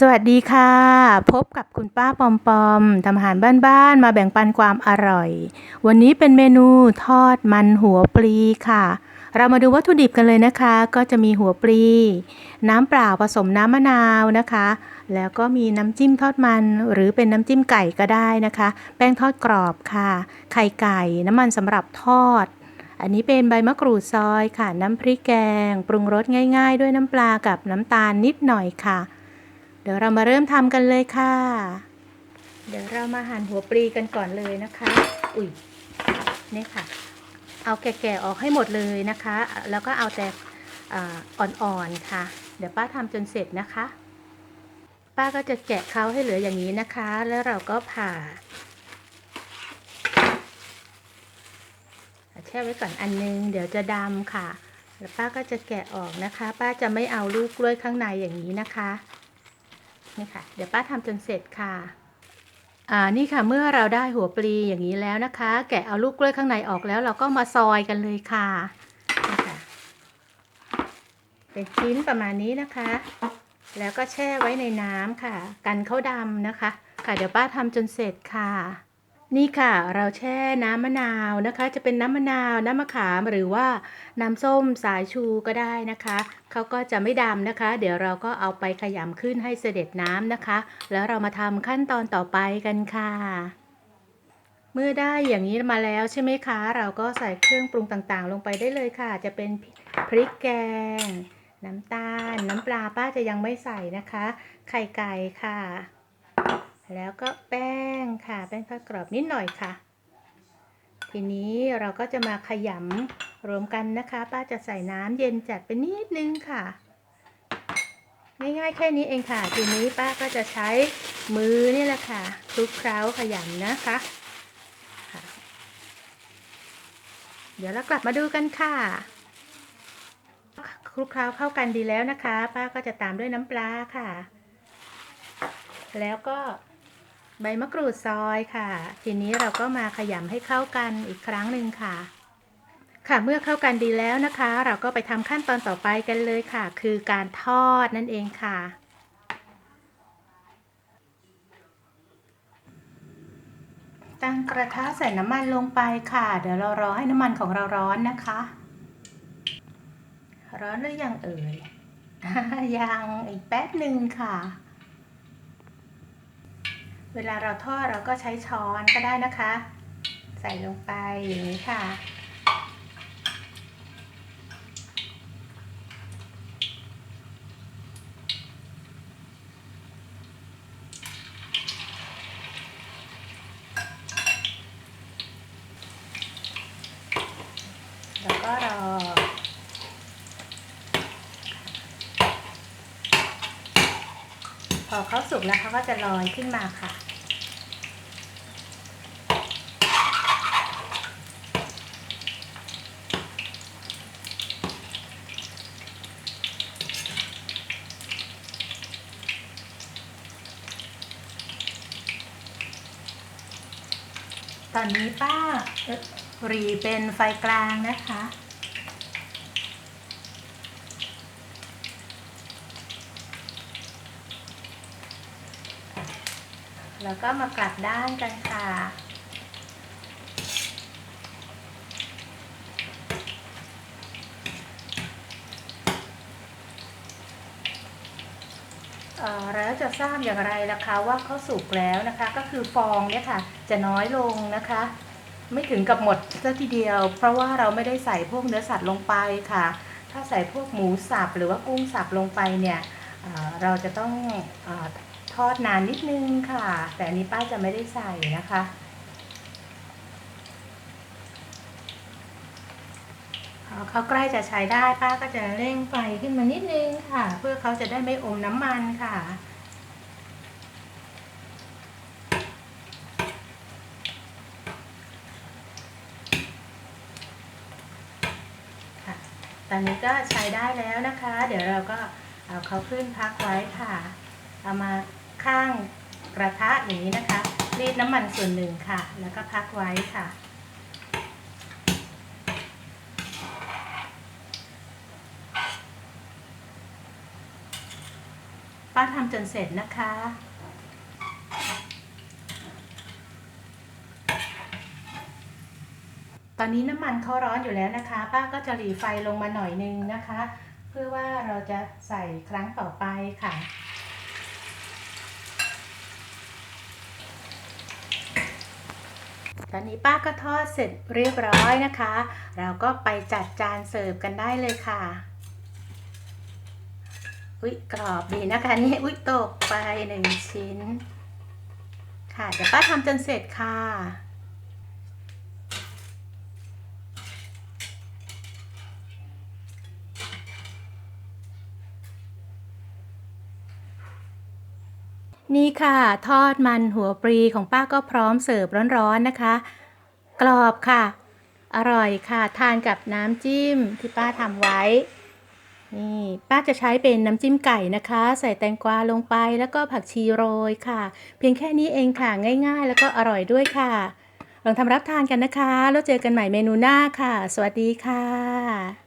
สวัสดีค่ะ พบกับคุณป้าปอมปอมทำอาหารบ้านๆมาแบ่งปันความอร่อย วันนี้เป็นเมนูทอดมันหัวปลีค่ะ เรามาดูวัตถุดิบกันเลยนะคะ ก็จะมีหัวปลี น้ำเปล่าผสมน้ำมะนาวนะคะ แล้วก็มีน้ำจิ้มทอดมันหรือเป็นน้ำจิ้มไก่ก็ได้นะคะ แป้งทอดกรอบค่ะ ไข่ไก่น้ำมันสำหรับทอด อันนี้เป็นใบมะกรูดซอยค่ะ น้ำพริกแกง ปรุงรสง่าย ๆ ด้วยน้ำปลากับน้ำตาลนิดหน่อยค่ะ ดี๋ยวเรามาเริ่มทำกันเลยค่ะ เดี๋ยวเรามาหั่นหัวปลีกันก่อนเลยนะคะ อุ้ยนี่ค่ะ เอาแก่ๆออกให้หมดเลยนะคะ แล้วก็เอาแต่อ่อ่อนๆค่ะ เดี๋ยวป้าทำจนเสร็จนะคะ ป้าก็จะแกะเขาให้เหลืออย่างนี้นะคะ แล้วเราก็ผ่าแช่ไว้ก่อนอันนึง เดี๋ยวจะดำค่ะ แล้วป้าก็จะแกะออกนะคะ ป้าจะไม่เอาลูกกล้วยข้างในอย่างนี้นะคะ นี่ค่ะ เดี๋ยวป้าทำจนเสร็จค่ะอ่านี่ค่ะเมื่อเราได้หัวปลีอย่างนี้แล้วนะคะ แกะเอาลูกกล้วยข้างในออกแล้วเราก็มาซอยกันเลยค่ะนี่ค่ะ เป็นชิ้นประมาณนี้นะคะ แล้วก็แช่ไว้ในน้ำค่ะ กันเขาดำนะคะ ค่ะเดี๋ยวป้าทำจนเสร็จค่ะ นี่ค่ะ เราแช่น้ำมะนาวนะคะ จะเป็นน้ำมะนาวน้ำมะขามหรือว่าน้ำส้มสายชูก็ได้นะคะเขาก็จะไม่ดำนะคะ เดี๋ยวเราก็เอาไปขยำขึ้นให้เสด็จน้ำนะคะ แล้วเรามาทำขั้นตอนต่อไปกันค่ะ เมื่อได้อย่างนี้มาแล้วใช่ไหมคะ เราก็ใส่เครื่องปรุงต่างๆ ลงไปได้เลยค่ะ จะเป็นพริกแกง น้ำตาล น้ำปลาป้าจะยังไม่ใส่นะคะ ไข่ไก่ค่ะ แล้วก็แป้งค่ะ แป้งทอดกรอบนิดหน่อยค่ะ ทีนี้เราก็จะมาขยำรวมกันนะคะ ป้าจะใส่น้ำเย็นจัดไปนิดนึงค่ะ ง่ายๆแค่นี้เองค่ะ ทีนี้ป้าก็จะใช้มือนี่แหละค่ะคลุกเคล้าขยำนะคะคะเดี๋ยวเรากลับมาดูกันค่ะคลุกเคล้าเข้ากันดีแล้วนะคะ ป้าก็จะตามด้วยน้ำปลาค่ะ แล้วก็ ใบมะกรูดซอยค่ะ ทีนี้เราก็มาขยำให้เข้ากันอีกครั้งหนึ่งค่ะ ค่ะเมื่อเข้ากันดีแล้วนะคะ เราก็ไปทำขั้นตอนต่อไปกันเลยค่ะ คือการทอดนั่นเองค่ะตั้งกระทะใส่น้ำมันลงไปค่ะ เดี๋ยวเรารอให้น้ำมันของเราร้อนนะคะ ร้อนหรือยังเอ่ยยังอีกแป๊บหนึ่งค่ะ เวลาเราทอดเราก็ใช้ช้อนก็ได้นะคะ ใส่ลงไปอย่างนี้ค่ะ แล้วก็รอพอเขาสุกแล้วเขาก็จะลอยขึ้นมาค่ะ ตอนนี้ป้ารีเป็นไฟกลางนะคะ แล้วก็มากลับด้านกันค่ะเออแล้วจะทราบอย่างไรล่ะคะว่าเขาสุกแล้วนะคะ ก็คือฟองเนี่ยค่ะ จะน้อยลงนะคะ ไม่ถึงกับหมดซะทีเดียว เพราะว่าเราไม่ได้ใส่พวกเนื้อสัตว์ลงไปค่ะ ถ้าใส่พวกหมูสับหรือว่ากุ้งสับลงไปเนี่ยเเราจะต้องอทอดนานนิดนึงค่ะ แต่อันนี้ป้าจะไม่ได้ใส่นะคะเขาใกล้จะใช้ได้ป้าก็จะเร่งไฟขึ้นมานิดนึงค่ะ เพื่อเขาจะได้ไม่อมน้ำมันค่ะ ตอนนี้ก็ใช้ได้แล้วนะคะ เดี๋ยวเราก็เอาเขาขึ้นพักไว้ค่ะ เอามาข้างกระทะอย่างนี้นะคะรีดน้ำมันส่วนหนึ่งค่ะ แล้วก็พักไว้ค่ะ ป้าทำำจนเสร็จนะคะ อนนี้น้ำมันเขาร้อนอยู่แล้วนะคะ ป้าก็จะหลีไฟลงมาหน่อยนึงนะคะ เพื่อว่าเราจะใส่ครั้งต่อไปค่ะตอนนี้ป้าก็ทอดเสร็จเรียบร้อยนะคะ เราก็ไปจัดจานเสิร์ฟกันได้เลยค่ะ อุ๊ยกรอบดีนะคะนี่อุ๊ยตกไปหนึ่งชิ้น ค่ะเดี๋ยวป้าทำจนเสร็จค่ะ นี่ค่ะ ทอดมันหัวปรีของป้าก็พร้อมเสิร์ฟร้อนๆนะคะ กรอบค่ะ อร่อยค่ะ ทานกับน้ำจิ้มที่ป้าทำไว้ นี่ป้าจะใช้เป็นน้ำจิ้มไก่นะคะ ใส่แตงกวาลงไปแล้วก็ผักชีโรยค่ะ เพียงแค่นี้เองค่ะง่ายๆ แล้วก็อร่อยด้วยค่ะ ลองทำรับทานกันนะคะ แล้วเจอกันใหม่เมนูหน้าค่ะ สวัสดีค่ะ